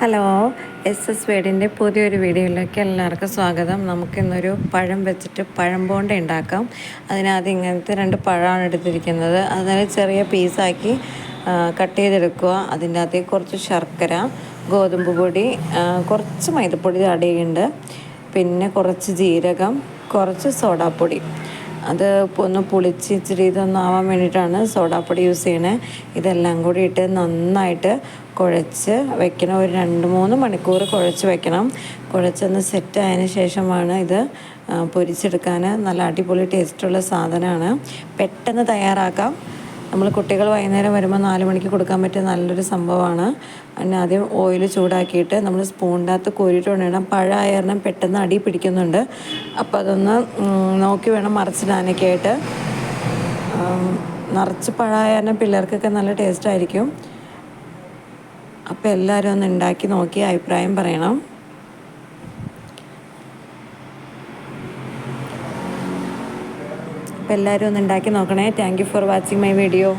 Hello S S വേഡിന്റെ പുതിയൊരു വീഡിയോയിലേക്ക് എല്ലാവർക്കും സ്വാഗതം. നമുക്കിന്നൊരു പഴം വെച്ചിട്ട് പഴം ബോണ്ട ഉണ്ടാക്കാം. അതിനകത്ത് ഇങ്ങനത്തെ രണ്ട് പഴമാണ് എടുത്തിരിക്കുന്നത്. അതിനെ ചെറിയ പീസാക്കി കട്ട് ചെയ്തെടുക്കുക. അതിന്റെ അകത്തേക്ക് കുറച്ച് ശർക്കര ഗോതമ്പ് പൊടി കുറച്ച് മൈദപ്പൊടി ആഡ് പിന്നെ കുറച്ച് ജീരകം കുറച്ച് സോഡാപ്പൊടി. അത് ഒന്ന് പുളിച്ച് ഇച്ചിരി ഇതൊന്നും ആവാൻ വേണ്ടിയിട്ടാണ് സോഡാപ്പൊടി യൂസ് ചെയ്യണത് ഇതെല്ലാം കൂടി ഇട്ട് നന്നായിട്ട് കുഴച്ച് വെക്കണം. ഒരു രണ്ട് മൂന്ന് മണിക്കൂർ കുഴച്ച് വെക്കണം. കുഴച്ചൊന്ന് സെറ്റ് ആയതിന് ശേഷമാണ് ഇത് പൊരിച്ചെടുക്കാൻ നല്ല അടിപൊളി ടേസ്റ്റുള്ള സാധനമാണ്. പെട്ടെന്ന് തയ്യാറാക്കാം. നമ്മൾ കുട്ടികൾ വൈകുന്നേരം വരുമ്പോൾ നാല് മണിക്ക് കൊടുക്കാൻ പറ്റിയ നല്ലൊരു സംഭവമാണ്. അതിന് ആദ്യം ഓയിൽ ചൂടാക്കിയിട്ട് നമ്മൾ സ്പൂണിന്റെ അകത്ത് കോരിയിട്ട് വേണം പഴമായ കാരണം പെട്ടെന്ന് അടി പിടിക്കുന്നുണ്ട്. അപ്പോൾ അതൊന്ന് നോക്കി വേണം മറിച്ചിടാനൊക്കെ ആയിട്ട്. ഉം, നിറച്ച് പഴമായ പിള്ളേർക്കൊക്കെ നല്ല ടേസ്റ്റ് ആയിരിക്കും. അപ്പോൾ എല്ലാവരും ഒന്ന് ഉണ്ടാക്കി നോക്കി അഭിപ്രായം പറയണം. അപ്പോൾ എല്ലാവരും ഒന്ന് ഉണ്ടാക്കി നോക്കണേ. Thank you for watching my video